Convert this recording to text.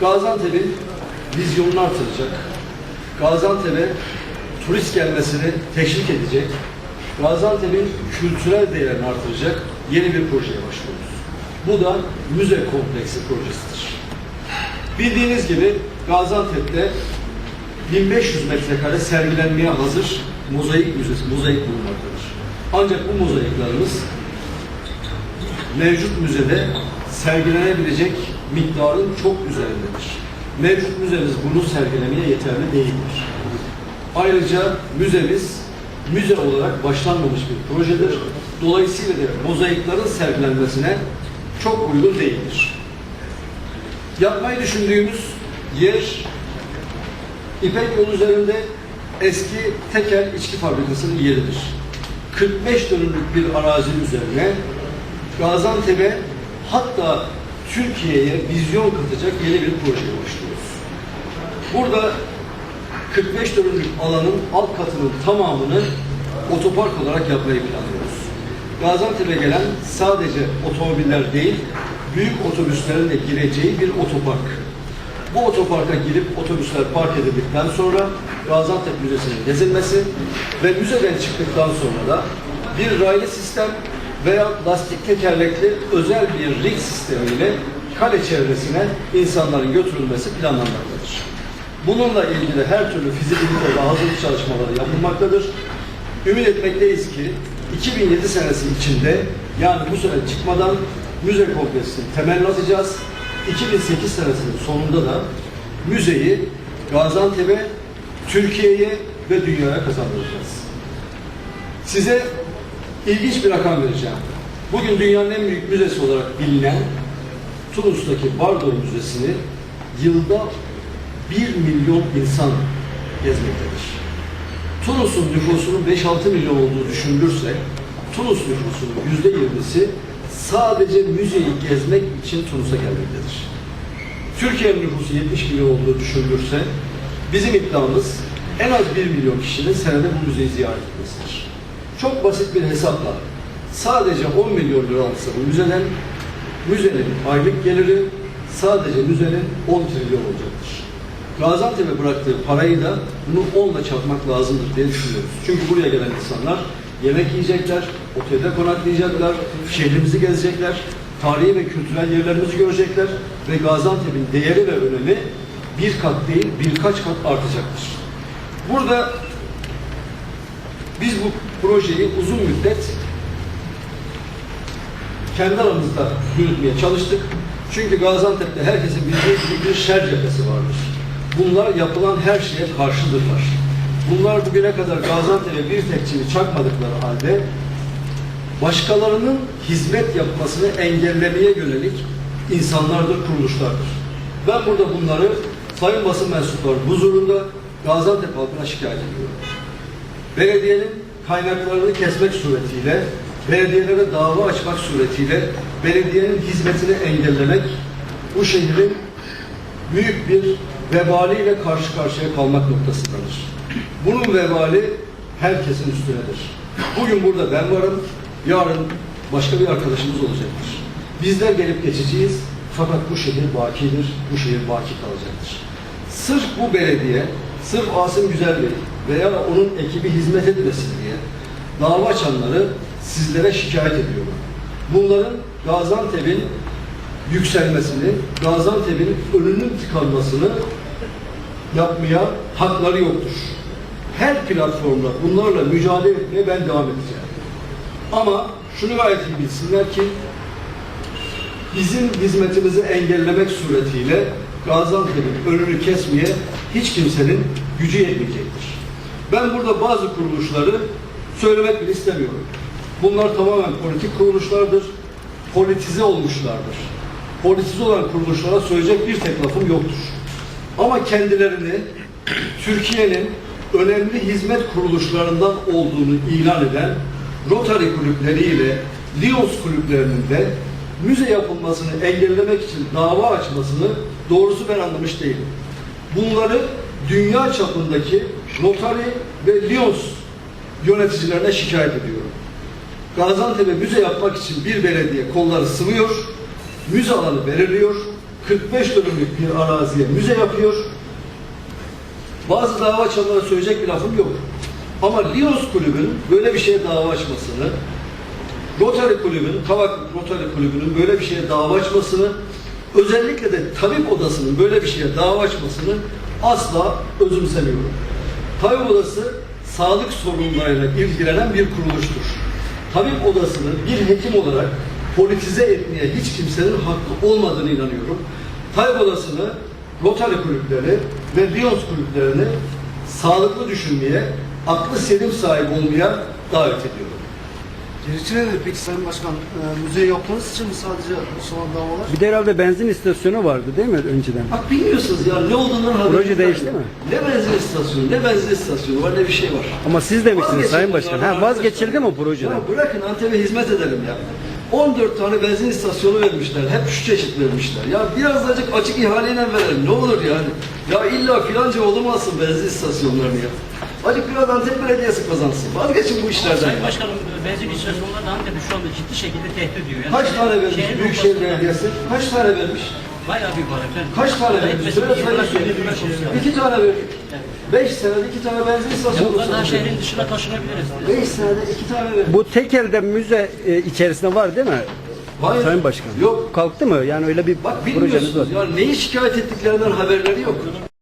Gaziantep'in vizyonunu artıracak. Gaziantep'e turist gelmesini teşvik edecek. Gaziantep'in kültürel değerini artıracak yeni bir projeye başlıyoruz. Bu da müze kompleksi projesidir. Bildiğiniz gibi Gaziantep'te 1500 metrekare sergilenmeye hazır mozaik müzesi, mozaik bulunmaktadır. Ancak bu mozaiklerimiz mevcut müzede sergilenebilecek miktarın çok üzerindedir. Mevcut müzemiz bunu sergilemeye yeterli değildir. Ayrıca müzemiz müze olarak başlanmamış bir projedir. Dolayısıyla da mozaiklerin sergilenmesine çok uygun değildir. Yapmayı düşündüğümüz yer İpek yolu üzerinde eski tekel içki fabrikasının yeridir. 45 dönümlük bir arazi üzerine Gaziantep'e hatta Türkiye'ye vizyon katacak yeni bir projeye başlıyoruz. Burada 45 dönümlük alanın alt katının tamamını otopark olarak yapmayı planlıyoruz. Gaziantep'e gelen sadece otomobiller değil, büyük otobüslerin de gireceği bir otopark. Bu otoparka girip otobüsler park edildikten sonra Gaziantep Müzesi'nin gezilmesi ve müzeden çıktıktan sonra da bir raylı sistem veya lastik tekerlekli özel bir rig sistemiyle kale çevresine insanların götürülmesi planlanmaktadır. Bununla ilgili her türlü fizibilite ve hazırlık çalışmaları yapılmaktadır. Ümit etmekteyiz ki 2007 senesi içinde yani bu sene çıkmadan müze kompleksinin temelini atacağız. 2008 senesinin sonunda da müzeyi Gaziantep'e, Türkiye'ye ve dünyaya kazandıracağız. Size ilginç bir rakam vereceğim. Bugün dünyanın en büyük müzesi olarak bilinen Tunus'taki Bardo Müzesi'ni yılda 1 milyon insan gezmektedir. Tunus'un nüfusunun 5-6 milyon olduğu düşünülürse Tunus nüfusunun %20'si sadece müzeyi gezmek için Tunus'a gelmektedir. Türkiye'nin nüfusu 70 milyon olduğu düşünülürse bizim iddiamız en az 1 milyon kişinin senede bu müzeyi ziyaret etmesidir. Çok basit bir hesapla sadece 10 milyon lira alsa bu müzeden müzenin aylık geliri sadece müzenin 10 trilyon olacaktır. Gaziantep'e bıraktığı parayı da bunu 10 ile çarpmak lazımdır diye düşünüyoruz. Çünkü buraya gelen insanlar yemek yiyecekler, otelde konaklayacaklar, şehrimizi gezecekler, tarihi ve kültürel yerlerimizi görecekler ve Gaziantep'in değeri ve önemi bir kat değil birkaç kat artacaktır. Burada biz bu projeyi uzun müddet kendi aramızda yürütmeye çalıştık. Çünkü Gaziantep'te herkesin bildiği gibi bir şer cephesi vardır. Bunlar yapılan her şeye karşıdırlar. Bunlar bugüne kadar Gaziantep'e bir tek çivi çakmadıkları halde başkalarının hizmet yapmasını engellemeye yönelik insanlardır, kuruluşlardır. Ben burada bunları Sayın Basın Mensupları huzurunda Gaziantep halkına şikayet ediyorum. Belediyenin kaynaklarını kesmek suretiyle, belediyelere dava açmak suretiyle belediyenin hizmetini engellemek bu şehrin büyük bir vebaliyle karşı karşıya kalmak noktasındadır. Bunun vebali herkesin üstünedir. Bugün burada ben varım, yarın başka bir arkadaşımız olacaktır. Bizler gelip geçeceğiz fakat bu şehir bakidir, bu şehir baki kalacaktır. Sırf bu belediye, sırf Asım Güzel Bey veya onun ekibi hizmet etmesin diye dava açanları sizlere şikayet ediyorum. Bunların Gaziantep'in yükselmesini, Gaziantep'in önünün tıkanmasını yapmaya hakları yoktur. Her platformda bunlarla mücadele etmeye ben devam edeceğim. Ama şunu gayet iyi bilsinler ki bizim hizmetimizi engellemek suretiyle Gaziantep'in önünü kesmeye hiç kimsenin gücü yetmeyecektir. Ben burada bazı kuruluşları söylemek bile istemiyorum. Bunlar tamamen politik kuruluşlardır, politize olmuşlardır. Politize olan kuruluşlara söyleyecek bir tek lafım yoktur. Ama kendilerini Türkiye'nin önemli hizmet kuruluşlarından olduğunu ilan eden Rotary kulüpleriyle Lions kulüplerinin de müze yapılmasını engellemek için dava açmasını doğrusu ben anlamış değilim. Bunları dünya çapındaki Rotary ve Lions yöneticilerine şikayet ediyorum. Gaziantep'e müze yapmak için bir belediye kolları sıvıyor, müze alanı belirliyor, 45 dönümlük bir araziye müze yapıyor. Bazı dava açanlara söyleyecek bir lafım yok. Ama Lions Kulübü'nün böyle bir şeye dava açmasını, Rotary Kulübü'nün, Kavak Rotary Kulübü'nün böyle bir şeye dava açmasını, özellikle de tabip odasının böyle bir şeye dava açmasını asla özümsemiyorum. Tabip odası sağlık sorunlarıyla ilgilenen bir kuruluştur. Tabip odasını bir hekim olarak politize etmeye hiç kimsenin hakkı olmadığını inanıyorum. Tabip odasını Rotary kulüpleri ve Lions kulüplerini sağlıklı düşünmeye, aklı selim sahibi olmaya davet ediyorum. Gerekçe nedir peki Sayın Başkan? E, müzeyi yapmanız için mi sadece şu an davalar? Bir de herhalde benzin istasyonu vardı değil mi önceden? Bak bilmiyorsunuz ya ne olduğundan haberiniz Proje değişti mi? Ne benzin istasyonu, ne benzin istasyonu var ne bir şey var. Ama siz demiştiniz Sayın Başkan. Ha, vazgeçildi mi o projeden? Ya bırakın Antep'e hizmet edelim ya. 14 tane benzin istasyonu vermişler. Hep şu çeşit vermişler. Ya biraz azıcık açık ihaleyle verelim. Ne olur yani. Ya illa filanca olmasın benzin istasyonlarını ya. Azıcık biraz Antep Belediyesi kazansın. Vazgeçin bu işlerden Sayın. Başkanım benzin istasyonları da Antep'i şu anda ciddi şekilde tehdit ediyor. Yani Kaç tane vermiş şehrin Büyükşehir Belediyesi? Kaç tane vermiş? Bayağı büyük var efendim. Kaç tane vermiş? Söyle sonra bir şey var. İki tane vermiş. Beş senede iki tane benzin istasyonu bunlar daha şehrin dışına taşınabiliriz. Beş senede iki tane vermiş. Bu tekel'de müze e, içerisinde var değil mi? Hayır. Sayın Başkan. Yok. Kalktı mı? Yani öyle bir Bak projeniz var. bilmiyorsunuz ya neyi şikayet ettiklerinden haberleri yok.